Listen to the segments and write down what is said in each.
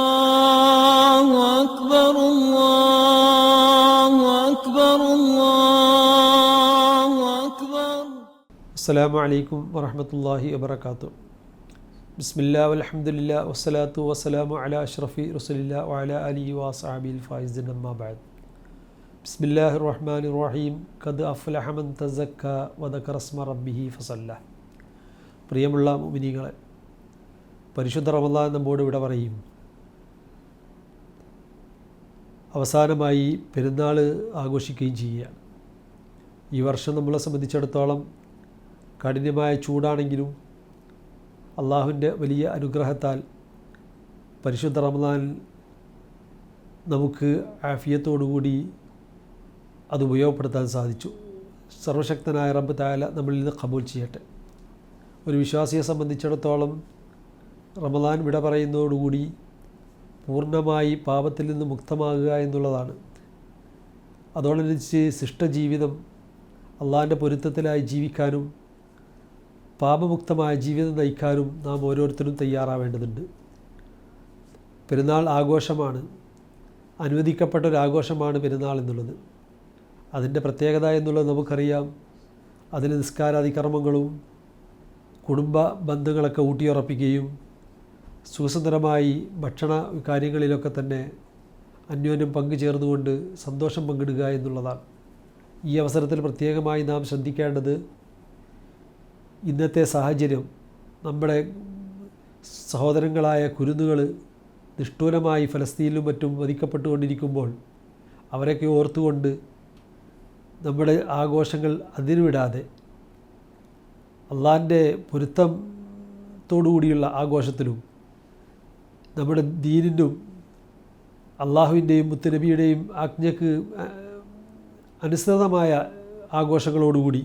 الله أكبر الله أكبر الله أكبر അസ്സലാമു അലൈക്കും വറഹമത്തല്ലാഹി വബർക്കാത്തു ബിസ്മില്ലാ വൽഹംദുലില്ലാ വസ്സലാത്തു വസ്സലാമു അല അഷ്റഫി റസുലില്ല വഅല അലി വാസാബിൽ ഫായിസിൻ അമ്മാബാദ് ബിസ്മില്ലാഹി റഹ്മാൻ റഹീം കദ് അഫ്ലഹമൻ തസക്ക വദക്കറസ്മ റബ്ബിഹി ഫസല്ല പ്രിയമുള്ള മുമിനികളെ പരിശുദ്ധ റമദാൻ നമ്മോട് ഇവിടെ പറയും. അവസാനമായി പെരുന്നാൾ ആഘോഷിക്കുകയും ചെയ്യുക ഈ വർഷം നമ്മളെ സംബന്ധിച്ചിടത്തോളം കഠിനമായ ചൂടാണെങ്കിലും അള്ളാഹുവിന്റെ വലിയ അനുഗ്രഹത്താൽ പരിശുദ്ധ റമദാൻ നമുക്ക് ആഫിയത്തോടുകൂടി അത് ഉപയോഗപ്പെടുത്താൻ സാധിച്ചു. സർവശക്തനായ റബ്ബ് താല നമ്മളിൽ നിന്ന് കബൂൽ ചെയ്യട്ടെ. ഒരു വിശ്വാസിയെ സംബന്ധിച്ചിടത്തോളം റമദാൻ വിട പറയുന്നതോടുകൂടി പൂർണമായി പാപത്തിൽ നിന്ന് മുക്തമാകുക എന്നുള്ളതാണ്. അതോടനുസരിച്ച് ശിഷ്ടജീവിതം അള്ളാഹിന്റെ പൊരുത്തത്തിലായി ജീവിക്കാനും പാപമുക്തമായ ജീവിതം നയിക്കാനും നാം ഓരോരുത്തരും തയ്യാറാവേണ്ടതുണ്ട്. പെരുന്നാൾ ആഘോഷമാണ്. അനുവദിക്കപ്പെട്ട ഒരു ആഘോഷമാണ് പെരുന്നാൾ എന്നുള്ളത്. അതിന്റെ പ്രത്യേകത എന്നുള്ളത് നമുക്കറിയാം. അതിൽ നിസ്കാരാതികർമ്മങ്ങളും കുടുംബ ബന്ധങ്ങളൊക്കെ ഊട്ടിയുറപ്പിക്കുകയും സുഖസുന്ദരമായി ഭക്ഷണ കാര്യങ്ങളിലൊക്കെ തന്നെ അന്യോന്യം പങ്കുചേർന്നുകൊണ്ട് സന്തോഷം പങ്കിടുക എന്നുള്ളതാണ്. ഈ അവസരത്തിൽ പ്രത്യേകമായി നാം ശ്രദ്ധിക്കേണ്ടത് ഇന്നത്തെ സാഹചര്യം നമ്മുടെ സഹോദരങ്ങളായ കുരുന്നുകൾ നിഷ്ഠൂരമായി ഫലസ്തീനിലും മറ്റും വധിക്കപ്പെട്ടുകൊണ്ടിരിക്കുമ്പോൾ അവരൊക്കെ ഓർത്തുകൊണ്ട് നമ്മുടെ ആഘോഷങ്ങൾ അതിരുവിടാതെ അള്ളാന്റെ പൊരുത്തത്തോടുകൂടിയുള്ള ആഘോഷത്തിലും നമ്മുടെ ദീനിനും അള്ളാഹുവിന്റെയും മുത്തനബിയുടെയും ആജ്ഞക്ക് അനുസൃതമായ ആഘോഷങ്ങളോടുകൂടി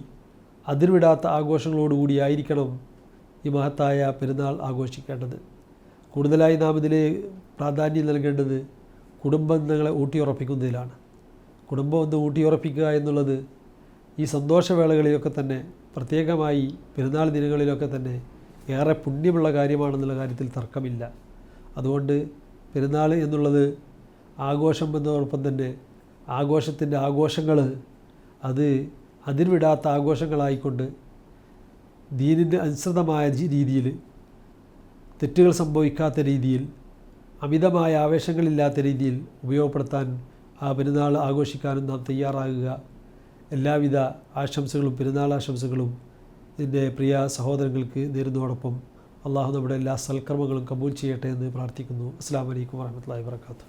അതിർവിടാത്ത ആഘോഷങ്ങളോടുകൂടി ആയിരിക്കണം ഈ മഹത്തായ പെരുന്നാൾ ആഘോഷിക്കേണ്ടത്. കൂടുതലായി നാം ഇതിൽ പ്രാധാന്യം നൽകേണ്ടത് കുടുംബങ്ങളെ ഊട്ടിയുറപ്പിക്കുന്നതിലാണ്. കുടുംബം ഒന്ന് ഊട്ടിയുറപ്പിക്കുക എന്നുള്ളത് ഈ സന്തോഷവേളകളിലൊക്കെ തന്നെ പ്രത്യേകമായി പെരുന്നാൾ ദിനങ്ങളിലൊക്കെ തന്നെ ഏറെ പുണ്യമുള്ള കാര്യമാണെന്നുള്ള കാര്യത്തിൽ തർക്കമില്ല. അതുകൊണ്ട് പെരുന്നാൾ എന്നുള്ളത് ആഘോഷം എന്നതോടൊപ്പം തന്നെ ആഘോഷത്തിന്റെ ആഘോഷങ്ങൾ അത് അതിർവിടാത്ത ആഘോഷങ്ങളായിക്കൊണ്ട് ദീനിന് അനുസൃതമായ രീതിയിൽ തെറ്റുകൾ സംഭവിക്കാത്ത രീതിയിൽ അമിതമായ ആവേശങ്ങളില്ലാത്ത രീതിയിൽ ഉപയോഗപ്പെടുത്താൻ ആ പെരുന്നാൾ ആഘോഷിക്കാനും നാം തയ്യാറാകുക. എല്ലാവിധ ആശംസകളും പെരുന്നാൾ ആശംസകളും എന്റെ പ്രിയ സഹോദരങ്ങൾക്ക് നേരുന്നതോടൊപ്പം അള്ളാഹു നമ്മുടെ എല്ലാ സൽക്കർമ്മങ്ങളും കബൂൽ ചെയ്യട്ടെ എന്ന് പ്രാർത്ഥിക്കുന്നു. അസ്സാം വലൈക്കും വാഹമത്തല്ലാ വാത്തു